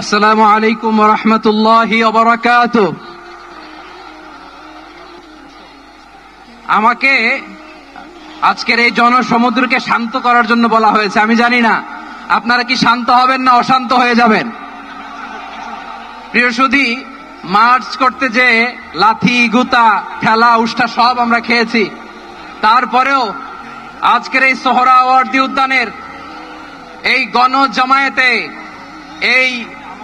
আসসালামু আলাইকুম অবরাকাত আমাকে আজকের এই জনসমুদ্রকে শান্ত করার জন্য বলা হয়েছে, আমি জানি না। আপনারা কি শান্ত হবেন না অশান্ত হয়ে যাবেন? প্রিয় সুধী, মার্চ করতে যে লাথি, গুতা, ঠেলা উষ্ঠা সব আমরা খেয়েছি, তারপরেও আজকের এই সোহরাওয়ার্দী উদ্যানের এই গণ জামায়াতে এই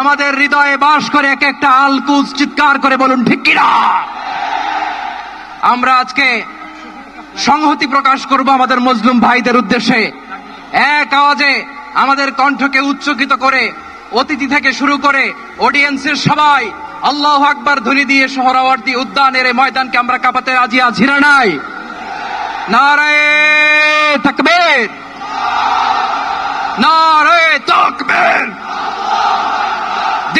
আমাদের হৃদয়ে বাস করে এক একটা আলকুজ চিৎকার করে বলুন, ঠিক কিনা? আমরা আজকে সংহতি প্রকাশ করব আমাদের মজলুম ভাইদের উদ্দেশ্যে। এক আওয়াজে আমাদের কণ্ঠকে উচ্চকিত করে, অতিথি থেকে শুরু করে অডিয়েন্সের সবাই আল্লাহ আকবার ধ্বনি দিয়ে সোহরাওয়ার্দী উদ্যানের ময়দানকে আমরা কাঁপাতে রাজি না নাই? নারায়ে তাকবীর নারায়ে তাকবীর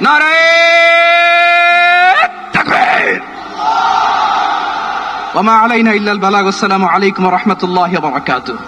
নারায়ে তাকবীর ওমা আলাইনা ইল্লাল বালাগ আসসালামু আলাইকুম ওয়া রাহমাতুল্লাহি ওয়া বারাকাতুহু